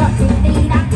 ก็ตีดัง